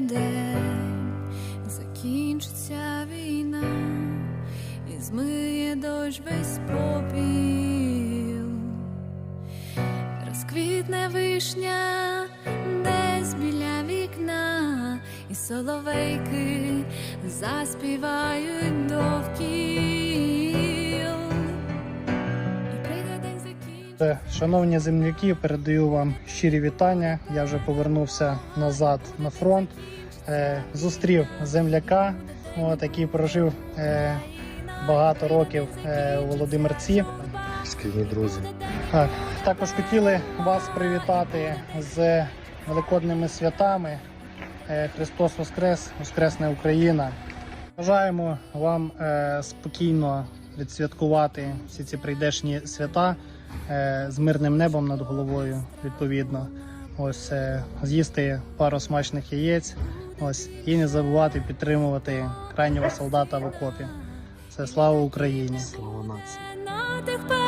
день, закінчиться війна, і змиє дощ весь попіл, розквітне вишня десь біля вікна, і соловейки заспівають довкіл. Шановні земляки, передаю вам щирі вітання. Я вже повернувся назад на фронт. Е, Зустрів земляка, от, який прожив е, багато років е, у Володимирці. Шкільні друзі. Так, також хотіли вас привітати з великодними святами. Христос Воскрес, Воскресне Україна. Бажаємо вам спокійно відсвяткувати всі ці прийдешні свята з мирним небом над головою, відповідно. Ось е, з'їсти пару смачних яєць. Ось і не забувати підтримувати крайнього солдата в окопі. Це слава Україні! Слава нації!